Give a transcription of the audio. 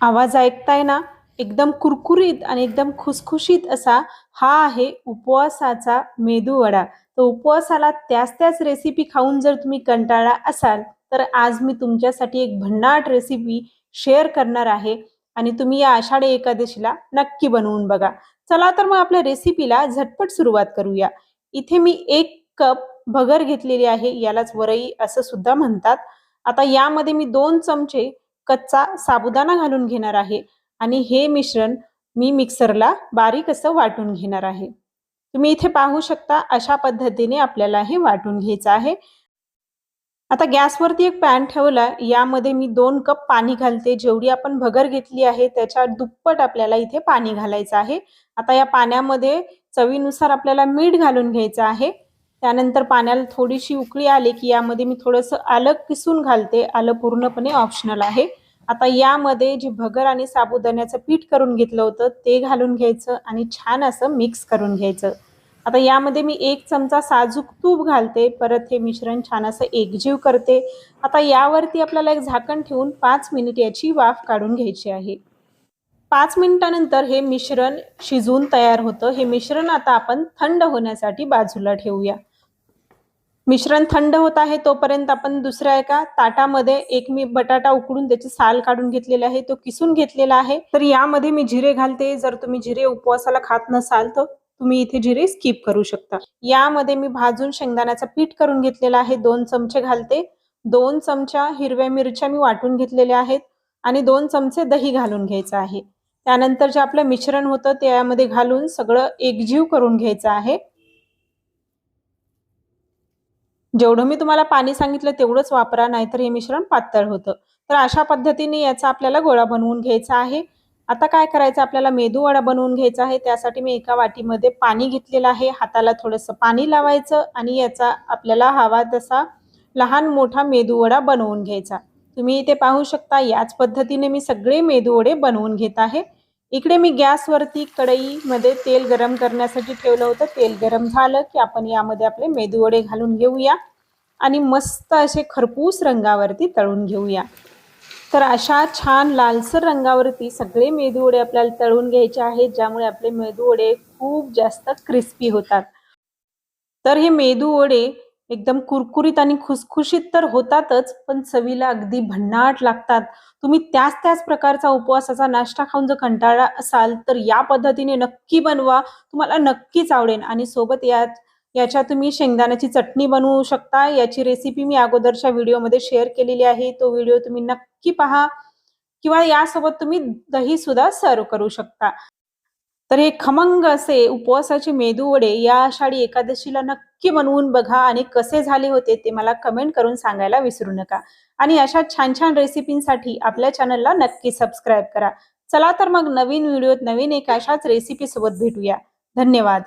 आवाज ऐकताय ना एकदम कुरकुरीत आणि एकदम खुसखुशीत असा हा आहे उपवासाचा मेदू वडा. तर उपवासाला त्याच त्याच रेसिपी खाऊन जर तुम्ही कंटाळा असाल तर आज मी तुमच्यासाठी एक भन्नाट रेसिपी शेअर करणार आहे आणि तुम्ही या आषाढी एकादशीला नक्की बनवून बघा. चला तर मग आपल्या रेसिपीला झटपट सुरुवात करूया. इथे मी एक कप भगर घेतलेली आहे यालाच वरई असं सुद्धा म्हणतात. आता यामध्ये मी दोन चमचे कच्चा साबुदाणा घालून घेणार आहे. आणि हे मिश्रण मी मिक्सरला बारीक असं वाटून घेणार आहे. तुम्ही इथे पाहू शकता अशा पद्धतीने आपल्याला हे वाटून घ्यायचं आहे. आता गॅसवरती एक पॅन ठेवला यामध्ये मी दोन कप पाणी घालते. जेवढी आपण भगर घेतली आहे त्याच्या दुप्पट आपल्याला इथे पाणी घालायचं आहे. आता या पाण्यामध्ये चवीनुसार आपल्याला मीठ घालून घ्यायचं आहे. त्यानंतर पाण्याला थोडीशी उकळी आली की यामध्ये मी थोडंसं आलं किसून घालते. आलं पूर्णपणे ऑप्शनल आहे. आता यामध्ये जी भगर आणि साबुदाण्याचं पीठ करून घेतलं होतं ते घालून घ्यायचं आणि छान असं मिक्स करून घ्यायचं. आता यामध्ये मी एक चमचा साजूक तूप घालते परत हे मिश्रण छान असं एकजीव करते. आता यावरती आपल्याला एक झाकण ठेवून पाच मिनिट याची वाफ काढून घ्यायची आहे. पाच मिनिटानंतर हे मिश्रण शिजून तयार होतं. हे मिश्रण आता आपण थंड होण्यासाठी बाजूला ठेवूया. मिश्रण थंड होत आहे तोपर्यंत आपण दुसऱ्या एका ताटामध्ये एक मी बटाटा उकडून त्याची साल काढून घेतलेला आहे तो किसून घेतलेला आहे. तर यामध्ये मी जिरे घालते. जर तुम्ही जिरे उपवासाला खात नसाल तर तुम्ही इथे जिरे स्किप करू शकता. यामध्ये मी भाजून शेंगदाण्याचा पीठ करून घेतलेलं आहे. दोन चमचे घालते. दोन चमचा हिरव्या मिरच्या मी वाटून घेतलेल्या आहेत आणि दोन चमचे दही घालून घ्यायचं आहे. त्यानंतर जे आपलं मिश्रण होतं त्यामध्ये घालून सगळं एकजीव करून घ्यायचं आहे. जेवढं मी तुम्हाला पाणी सांगितलं तेवढंच वापरा नाहीतर हे मिश्रण पातळ होतं. तर अशा पद्धतीने याचा आपल्याला गोळा बनवून घ्यायचा आहे. आता काय करायचं? आपल्याला मेदू वडा बनवून घ्यायचा आहे. त्यासाठी मी एका वाटीमध्ये पाणी घेतलेलं आहे. हाताला थोडंसं पाणी लावायचं आणि याचा आपल्याला हवा तसा लहान मोठा मेदू वडा बनवून घ्यायचा. तुम्ही इथे पाहू शकता याच पद्धतीने मी सगळे मेदू वडे बनवून घेत आहे. इकडे मी गॅसवरती कढईमध्ये तेल गरम करण्यासाठी ठेवलं होतं. तेल गरम झालं की आपण यामध्ये आपले मेदूवडे घालून घेऊया आणि मस्त असे खरपूस रंगावरती तळून घेऊया. तर अशा छान लालसर रंगावरती सगळे मेदूवडे आपल्याला तळून घ्यायचे आहेत ज्यामुळे आपले मेदूवडे खूप जास्त क्रिस्पी होतात. तर हे मेदूवडे एकदम कुरकुरीत आणि खुसखुशीत तर होतातच पण चवीला अगदी भन्नाट लागतात. तुम्ही त्याच त्याच प्रकारचा उपवासाचा नाश्ता खाऊन जर कंटाळा असाल तर या पद्धतीने नक्की बनवा. तुम्हाला नक्कीच आवडेल. आणि सोबत या याच्या तुम्ही शेंगदाण्याची चटणी बनवू शकता. याची रेसिपी मी अगोदरच्या व्हिडिओमध्ये शेअर केलेली आहे. तो व्हिडिओ तुम्ही नक्की पहा. किंवा यासोबत तुम्ही दही सुद्धा सर्व करू शकता. तर हे खमंग असे उपवासाचे मेदूवडे या आषाढी एकादशीला नक्की बनवून बघा आणि कसे झाले होते ते मला कमेंट करून सांगायला विसरू नका. आणि अशा छान छान रेसिपींसाठी आपल्या चॅनलला नक्की सबस्क्राईब करा. चला तर मग नवीन व्हिडिओत नवीन एक अशाच रेसिपी सोबत भेटूया. धन्यवाद.